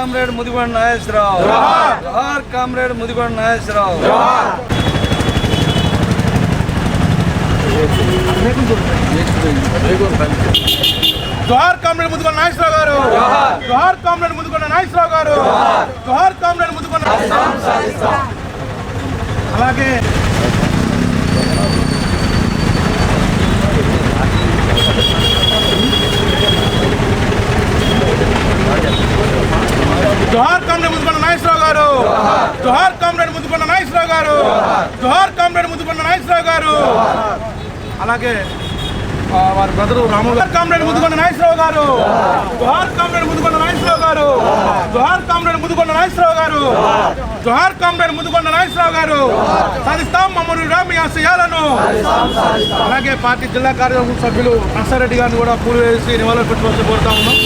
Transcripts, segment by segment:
Comrade Mudigonda Nageswara Rao. జోహార్! Comrade Mudigonda Nageswara Rao. జోహార్! Comrade Mudugonda Nageswara Rao గారు. జోహార్! కామ్రేడ్ ముదుగొండ నాగేశ్వరరావు గారు. జోహార్! కామ్రేడ్ ముదుగొండ అలాగే జోహార్ కామ్రేడ్ ముదుగొండ నాగేశ్వరరావు గారు జోహార్ కామ్రేడ్ ముదుగొండ నాగేశ్వరరావు గారు జోహార్ కామ్రేడ్ ముదుగొండ నాగేశ్వరరావు గారు అలాగే వారి బ్రదరు రాములు గారు. కామ్రేడ్ ముదుగొండ నాగేశ్వరరావు గారు. జోహార్ కామ్రేడ్ ముదుగొండ నాగేశ్వరరావు గారు. జోహార్ కామ్రేడ్ ముదుగొండ నాగేశ్వరరావు గారు. జోహార్ కామ్రేడ్ ముదుగొండ నాగేశ్వరరావు గారు. సాధిస్తాం మమ్మల్ని మీ ఆశయాలను. అలాగే పార్టీ జిల్లా కార్యవర్గ సభ్యులు నర్సారెడ్డి గారిని కూడా పూలు వేసి నివాళులు పెట్టుకోవచ్చు కోరుతా ఉన్నాం.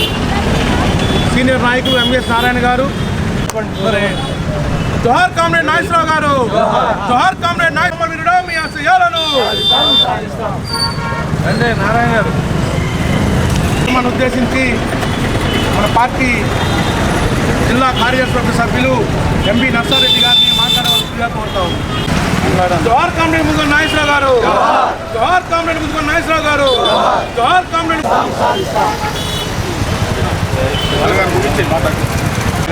సీనియర్ నాయకులు ఎంఎస్ నారాయణ గారు. జోహార్ కామ్రేడ్ నాగేశ్వరరావు గారు. జోహార్ కామ్రేడ్ అంటే నారాయణ గారు. మన ఉద్దేశించి మన పార్టీ జిల్లా కార్యవర్గ సభ్యులు ఎంపీ నర్సారెడ్డి గారిని మాట్లాడవలసిందిగా కోరుతాం. జోహార్ కామ్రేడ్ ముదుగొండ నాగేశ్వరరావు గారు. జోహార్ కామ్రేడ్ ముదుగొండ నాగేశ్వరరావు గారు. జోహార్ కామ్రేడ్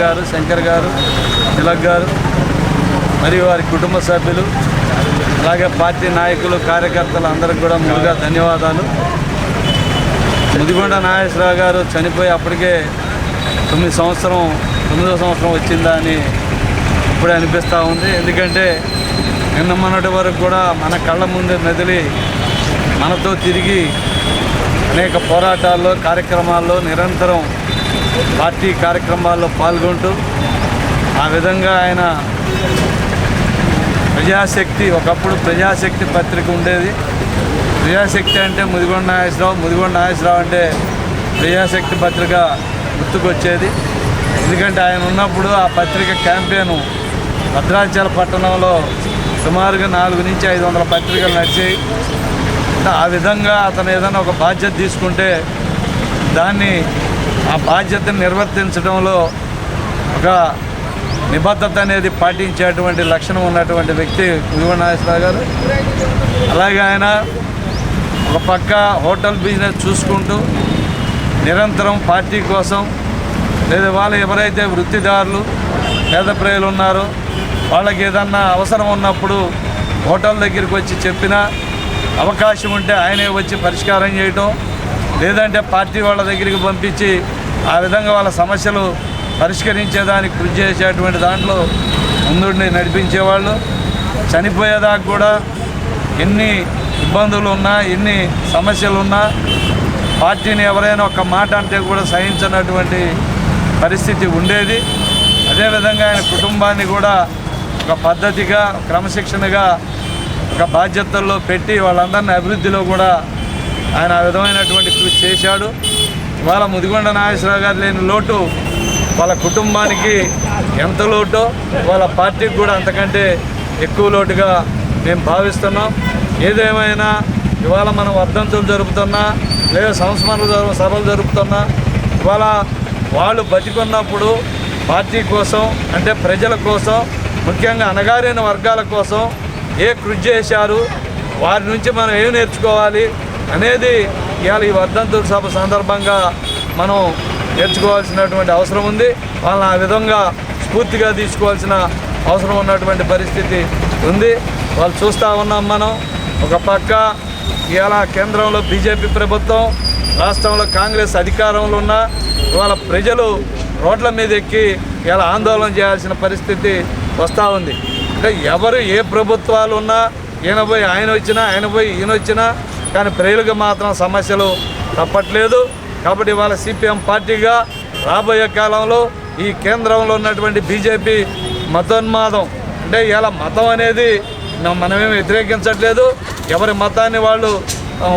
గారు శంకర్ గారు తిలక్ గారు మరియు వారి కుటుంబ సభ్యులు అలాగే పార్టీ నాయకులు కార్యకర్తలు అందరికి కూడా ముందుగా ధన్యవాదాలు. ముదిగొండ నాగేశ్వరరావు గారు చనిపోయి అప్పటికే తొమ్మిది సంవత్సరం తొమ్మిదో సంవత్సరం వచ్చిందా అని ఇప్పుడే అనిపిస్తూ ఉంది. ఎందుకంటే నిన్న మొన్నటి వరకు కూడా మన కళ్ళ ముందే మెదిలి మనతో తిరిగి అనేక పోరాటాల్లో కార్యక్రమాల్లో నిరంతరం పార్టీ కార్యక్రమాల్లో పాల్గొంటూ ఆ విధంగా ఆయన ప్రజాశక్తి ఒకప్పుడు ప్రజాశక్తి పత్రిక ఉండేది. ప్రజాశక్తి అంటే ముదిగొండ నాగేశ్వరరావు ముదిగొండ నాగేశ్వరరావు అంటే ప్రజాశక్తి పత్రిక గుర్తుకొచ్చేది. ఎందుకంటే ఆయన ఉన్నప్పుడు ఆ పత్రిక క్యాంపెయిన్ భద్రాచల పట్టణంలో సుమారుగా నాలుగు నుంచి ఐదు వందల పత్రికలు నడిచాయి. ఆ విధంగా అతను ఏదైనా ఒక బాధ్యత తీసుకుంటే దాన్ని ఆ బాధ్యతను నిర్వర్తించడంలో ఒక నిబద్ధత అనేది పాటించేటువంటి లక్షణం ఉన్నటువంటి వ్యక్తి కుదివ గారు. అలాగే ఆయన ఒక పక్క హోటల్ బిజినెస్ చూసుకుంటూ నిరంతరం పార్టీ కోసం లేదా వాళ్ళు ఎవరైతే వృత్తిదారులు పేద ప్రజలు ఉన్నారో వాళ్ళకి ఏదన్నా అవసరం ఉన్నప్పుడు హోటల్ దగ్గరికి వచ్చి చెప్పినా అవకాశం ఉంటే ఆయనే వచ్చి పరిష్కారం చేయటం లేదంటే పార్టీ వాళ్ళ దగ్గరికి పంపించి ఆ విధంగా వాళ్ళ సమస్యలు పరిష్కరించేదానికి కృషి చేసేటువంటి దాంట్లో ముందుండి నడిపించేవాళ్ళు. చనిపోయేదాకా కూడా ఎన్ని ఇబ్బందులు ఉన్నా ఎన్ని సమస్యలు ఉన్నా పార్టీని ఎవరైనా ఒక మాట అంటే కూడా సహించినటువంటి పరిస్థితి ఉండేది. అదేవిధంగా ఆయన కుటుంబాన్ని కూడా ఒక పద్ధతిగా క్రమశిక్షణగా ఒక బాధ్యతల్లో పెట్టి వాళ్ళందరినీ అభివృద్ధిలో కూడా ఆయన ఆ విధమైనటువంటి కృషి చేశాడు. ఇవాళ ముదిగొండ నాగేశ్వరరావు గారు లేని లోటు వాళ్ళ కుటుంబానికి ఎంత లోటో వాళ్ళ పార్టీకి కూడా అంతకంటే ఎక్కువ లోటుగా మేము భావిస్తున్నాం. ఏదేమైనా ఇవాళ మనం వర్ధంతులు జరుపుతున్నా లేదా సంస్మరణ సభలు జరుపుతున్నా ఇవాళ వాళ్ళు బతికున్నప్పుడు పార్టీ కోసం అంటే ప్రజల కోసం ముఖ్యంగా అణగారిన వర్గాల కోసం ఏ కృషి చేశారు వారి నుంచి మనం ఏం నేర్చుకోవాలి అనేది ఇవాళ ఈ వర్ధంతుల సభ సందర్భంగా మనం నేర్చుకోవాల్సినటువంటి అవసరం ఉంది. వాళ్ళని ఆ విధంగా స్ఫూర్తిగా తీసుకోవాల్సిన అవసరం ఉన్నటువంటి పరిస్థితి ఉంది. వాళ్ళు చూస్తూ ఉన్నాం మనం. ఒక పక్క ఇవాళ కేంద్రంలో బీజేపీ ప్రభుత్వం రాష్ట్రంలో కాంగ్రెస్ అధికారంలో ఉన్న ఇవాళ ప్రజలు రోడ్ల మీద ఎక్కి ఇలా ఆందోళన చేయాల్సిన పరిస్థితి వస్తూ ఉంది. అంటే ఎవరు ఏ ప్రభుత్వాలు ఉన్నా ఈయన పోయి ఆయన వచ్చినా ఆయన పోయి ఈయన వచ్చినా కానీ ప్రజలకు మాత్రం సమస్యలు తప్పట్లేదు. కాబట్టి ఇవాళ సిపిఎం పార్టీగా రాబోయే కాలంలో ఈ కేంద్రంలో ఉన్నటువంటి బీజేపీ మతోన్మాదం. అంటే ఇలా మతం అనేది మనమేమి వ్యతిరేకించట్లేదు. ఎవరి మతాన్ని వాళ్ళు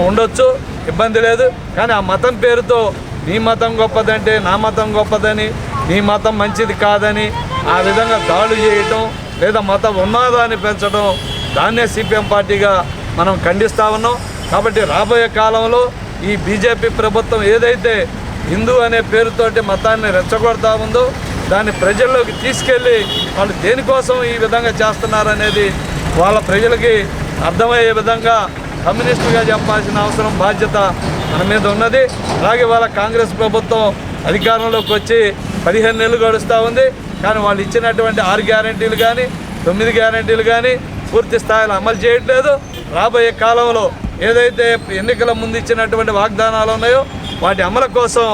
ఉండొచ్చు ఇబ్బంది లేదు. కానీ ఆ మతం పేరుతో నీ మతం గొప్పదంటే నా మతం గొప్పదని నీ మతం మంచిది కాదని ఆ విధంగా దాడులు చేయటం లేదా మత ఉన్మాదాన్ని పెంచడం దాన్నే సిపిఎం పార్టీగా మనం ఖండిస్తా ఉన్నాం. కాబట్టి రాబోయే కాలంలో ఈ బీజేపీ ప్రభుత్వం ఏదైతే హిందూ అనే పేరుతోటి మతాన్ని రెచ్చగొడతా ఉందో దాన్ని ప్రజల్లోకి తీసుకెళ్ళి వాళ్ళు దేనికోసం ఈ విధంగా చేస్తున్నారనేది వాళ్ళ ప్రజలకి అర్థమయ్యే విధంగా కమ్యూనిస్టుగా చెప్పాల్సిన అవసరం బాధ్యత మన మీద ఉన్నది. అలాగే వాళ్ళ కాంగ్రెస్ ప్రభుత్వం అధికారంలోకి వచ్చి పదిహేను నెలలు గడుస్తూ ఉంది. కానీ వాళ్ళు ఇచ్చినటువంటి ఆరు గ్యారంటీలు కానీ తొమ్మిది గ్యారంటీలు కానీ పూర్తి స్థాయిలో అమలు చేయట్లేదు. రాబోయే కాలంలో ఏదైతే ఎన్నికల ముందు ఇచ్చినటువంటి వాగ్దానాలు ఉన్నాయో వాటి అమలు కోసం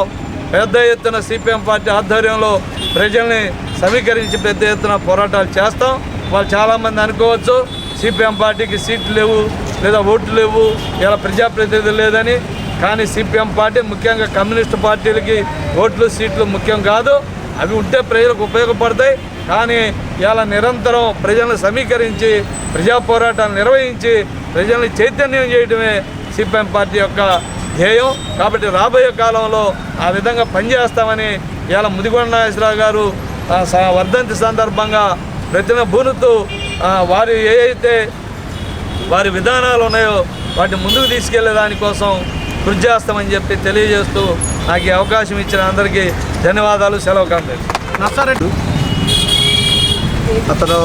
పెద్ద ఎత్తున సిపిఎం పార్టీ ఆధ్వర్యంలో ప్రజల్ని సమీకరించి పెద్ద ఎత్తున పోరాటాలు చేస్తాం. వాళ్ళు చాలామంది అనుకోవచ్చు సిపిఎం పార్టీకి సీట్లు లేవు లేదా ఓట్లు లేవు ఇలా ప్రజాప్రతినిధులు లేదని. కానీ సిపిఎం పార్టీ ముఖ్యంగా కమ్యూనిస్టు పార్టీలకి ఓట్లు సీట్లు ముఖ్యం కాదు. అవి ఉంటే ప్రజలకు ఉపయోగపడతాయి. కానీ ఇలా నిరంతరం ప్రజలను సమీకరించి ప్రజా పోరాటాలు నిర్వహించి ప్రజల్ని చైతన్యం చేయడమే సిపిఎం పార్టీ యొక్క ధ్యేయం. కాబట్టి రాబోయే కాలంలో ఆ విధంగా పనిచేస్తామని ఇలా ముదిగొండ నాగేశ్వరరావు గారు వర్ధంతి సందర్భంగా ప్రతిన బూనుతూ ఆ, వారు ఏ అయితే వారి విధానాలు ఉన్నాయో వాటిని ముందుకు తీసుకెళ్ళే దానికోసం కృషి చేస్తామని చెప్పి తెలియజేస్తూ నాకు ఈ అవకాశం ఇచ్చిన అందరికీ ధన్యవాదాలు సెలవు కాంగ్రెస్ నర్సారెడ్డి. అతను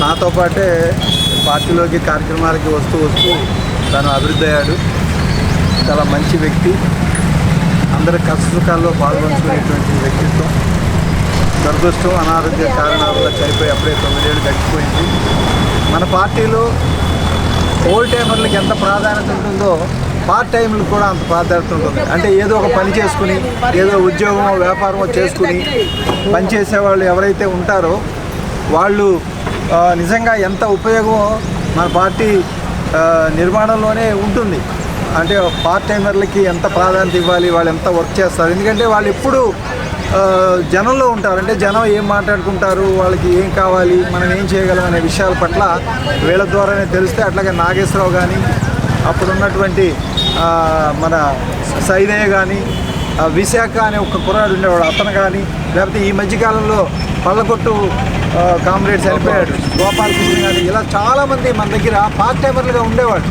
నాతో పాటే పార్టీలోకి కార్యక్రమాలకి వస్తూ వస్తూ తను అభివృద్ధి అయ్యాడు. చాలా మంచి వ్యక్తి. అందరి కష్ట సుఖాల్లో పాల్గొంచుకునేటువంటి వ్యక్తిత్వం. దురదృష్టం అనారోగ్య కారణాల వల్ల చనిపోయి అప్పుడే తొమ్మిదేళ్ళు గడిచిపోయింది. మన పార్టీలో ఓల్డ్ టైమర్లకు ఎంత ప్రాధాన్యత ఉంటుందో పార్ట్ టైంలకు కూడా అంత ప్రాధాన్యత ఉంటుంది. అంటే ఏదో ఒక పని చేసుకుని ఏదో ఉద్యోగమో వ్యాపారమో చేసుకుని పని చేసేవాళ్ళు ఎవరైతే ఉంటారో వాళ్ళు నిజంగా ఎంత ఉపయోగమో మన పార్టీ నిర్మాణంలోనే ఉంటుంది. అంటే పార్ట్ టైమర్లకి ఎంత ప్రాధాన్యత ఇవ్వాలి వాళ్ళు ఎంత వర్క్ చేస్తారు. ఎందుకంటే వాళ్ళు ఎప్పుడు జనంలో ఉంటారు. అంటే జనం ఏం మాట్లాడుకుంటారు వాళ్ళకి ఏం కావాలి మనం ఏం చేయగలం అనే విషయాల పట్ల వీళ్ళ ద్వారానే తెలిస్తే అట్లాగే నాగేశ్వరరావు కానీ అప్పుడు ఉన్నటువంటి మన సైదయ్య కానీ విశాఖ అనే ఒక కుర్రాడు ఉండేవాడు అతను కానీ లేకపోతే ఈ మధ్యకాలంలో పళ్ళకొట్టు కామ్రేడ్ చనిపోయాడు గోపాలకృష్ణ గారు ఇలా చాలామంది మన దగ్గర పార్ట్ టైమర్లుగా ఉండేవాళ్ళు.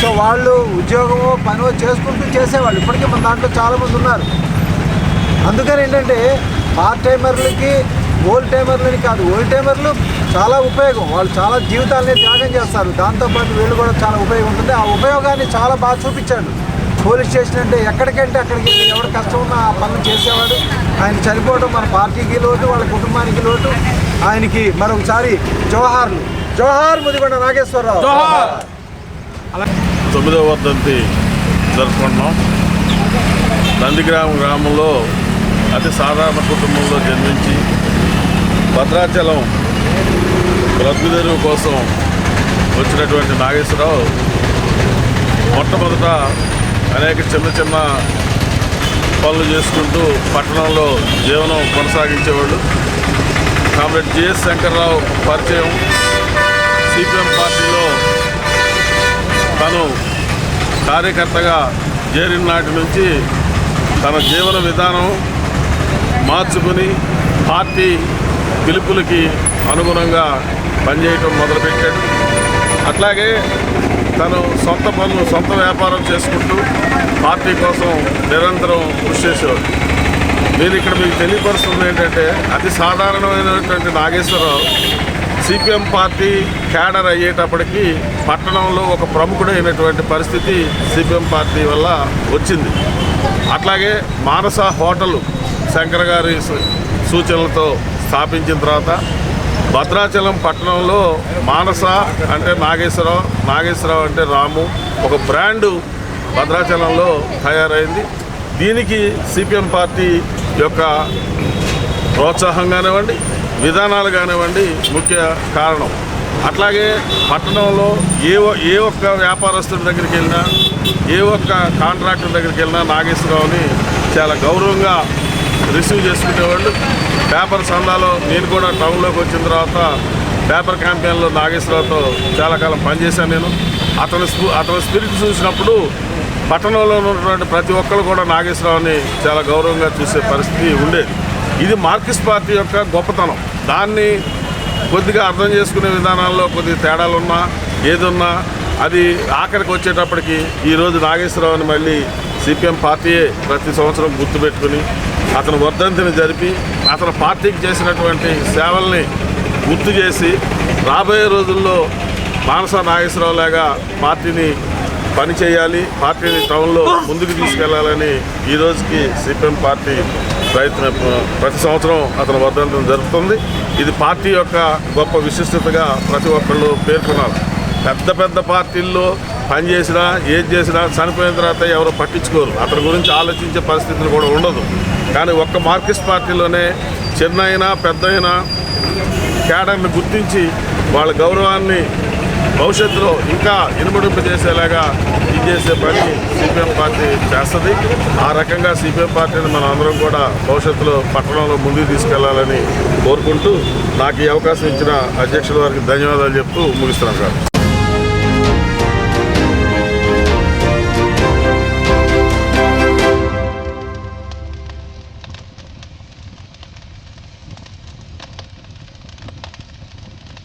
సో వాళ్ళు ఉద్యోగమో పనో చేసుకుంటూ చేసేవాళ్ళు. ఇప్పటికీ మన దాంట్లో చాలామంది ఉన్నారు. అందుకని ఏంటంటే పార్ట్ టైమర్లకి ఓల్డ్ టైమర్లని కాదు ఓల్డ్ టైమర్లు చాలా ఉపయోగం. వాళ్ళు చాలా జీవితాలని త్యాగం చేస్తారు. దాంతోపాటు వీళ్ళు కూడా చాలా ఉపయోగం ఉంటుంది. ఆ ఉపయోగాన్ని చాలా బాగా చూపించాడు. పోలీస్ స్టేషన్ అంటే ఎక్కడికంటే అక్కడికి ఎవరు కష్టం ఉన్నా ఆ పనులు చేసేవాడు. ఆయన చనిపోవడం మన పార్టీకి లోటు వాళ్ళ కుటుంబానికి లోటు. ఆయనకి మరొకసారి జోహార్లు జోహార్ ముదిగొండ నాగేశ్వరరావు. తొమ్మిదవ వర్ధంతి జరుపుకుంటున్నాం. నందిగ్రామం గ్రామంలో అతి సాధారణ కుటుంబంలో జన్మించి భద్రాచలం బ్రతుకుదెరువు కోసం వచ్చినటువంటి నాగేశ్వరరావు మొట్టమొదట అనేక చిన్న చిన్న పనులు చేసుకుంటూ పట్టణంలో జీవనం కొనసాగించేవాళ్ళు. కామ్రేడ్ జిఎస్ శంకర్రావు పరిచయం. సిపిఎం పార్టీలో తను కార్యకర్తగా చేరిన నాటి నుంచి తన జీవన విధానం మార్చుకుని పార్టీ పిలుపులకి అనుగుణంగా పనిచేయటం మొదలుపెట్టాడు. అట్లాగే తను సొంత పనులు సొంత వ్యాపారం చేసుకుంటూ పార్టీ కోసం నిరంతరం కృషి చేసేవాడు. నేను ఇక్కడ మీకు తెలియపరుస్తుంది ఏంటంటే అతి సాధారణమైనటువంటి నాగేశ్వరరావు సిపిఎం పార్టీ క్యాడర్ అయ్యేటప్పటికి పట్టణంలో ఒక ప్రముఖుడైనటువంటి పరిస్థితి సిపిఎం పార్టీ వల్ల వచ్చింది. అట్లాగే మానస హోటల్ శంకర్ గారి సూ- సూచనలతో స్థాపించిన తర్వాత భద్రాచలం పట్టణంలో మానస అంటే నాగేశ్వరరావు నాగేశ్వరరావు అంటే రాము ఒక బ్రాండు భద్రాచలంలో తయారైంది. దీనికి సిపిఎం పార్టీ యొక్క ప్రోత్సాహం కానివ్వండి విధానాలు కానివ్వండి ముఖ్య కారణం. అట్లాగే పట్టణంలో ఏ ఏ ఒక్క వ్యాపారస్తుడి దగ్గరికి వెళ్ళినా ఏ ఒక్క కాంట్రాక్టర్ దగ్గరికి వెళ్ళినా నాగేశ్వరరావుని చాలా గౌరవంగా రిసీవ్ చేసుకునేవాళ్ళు. పేపర్ సందాలో నేను కూడా టౌన్లోకి వచ్చిన తర్వాత పేపర్ క్యాంపెయిన్లో నాగేశ్వరరావుతో చాలా కాలం పనిచేశాను నేను. అతని స్పూ అతని స్పిరిట్ చూసినప్పుడు పట్టణంలో ఉన్నటువంటి ప్రతి ఒక్కరు కూడా నాగేశ్వరరావుని చాలా గౌరవంగా చూసే పరిస్థితి ఉండేది. ఇది మార్క్సిస్ట్ పార్టీ యొక్క గొప్పతనం. దాన్ని కొద్దిగా అర్థం చేసుకునే విధానాల్లో కొద్దిగా తేడాలున్నా ఏదున్నా అది ఆఖరికి వచ్చేటప్పటికి ఈరోజు నాగేశ్వరరావుని మళ్ళీ సిపిఎం పార్టీయే ప్రతి సంవత్సరం గుర్తుపెట్టుకుని అతను వర్ధంతిని జరిపి అతను పార్టీకి చేసినటువంటి సేవల్ని గుర్తు చేసి రాబోయే రోజుల్లో మానస నాగేశ్వరరావు లాగా పార్టీని పని చేయాలి పార్టీని టౌన్లో ముందుకు తీసుకెళ్ళాలని ఈ రోజుకి సిపిఎం పార్టీ ప్రయత్నం ప్రతి సంవత్సరం అతను వర్ధంతం జరుగుతుంది ఇది పార్టీ యొక్క గొప్ప విశిష్టతగా ప్రతి ఒక్కళ్ళు పేర్కొన్నారు పెద్ద పెద్ద పార్టీల్లో పనిచేసినా ఏది చేసినా చనిపోయిన తర్వాత ఎవరు పట్టించుకోరు. అతని గురించి ఆలోచించే పరిస్థితులు కూడా ఉండదు. కానీ ఒక్క మార్కిస్ట్ పార్టీలోనే చిన్న అయినా పెద్ద అయినా కేడర్ని గుర్తించి వాళ్ళ గౌరవాన్ని భవిష్యత్తులో ఇంకా ఇనుమడింపజేసేలాగా చేసే పని సిపిఎం పార్టీ చేస్తుంది. ఆ రకంగా సిపిఎం పార్టీని మనం అందరం కూడా భవిష్యత్తులో పట్టణంలో ముందుకు తీసుకెళ్ళాలని కోరుకుంటూ నాకు ఈ అవకాశం ఇచ్చిన అధ్యక్షుల వారికి ధన్యవాదాలు చెప్తూ ముగిస్తున్నాను సార్.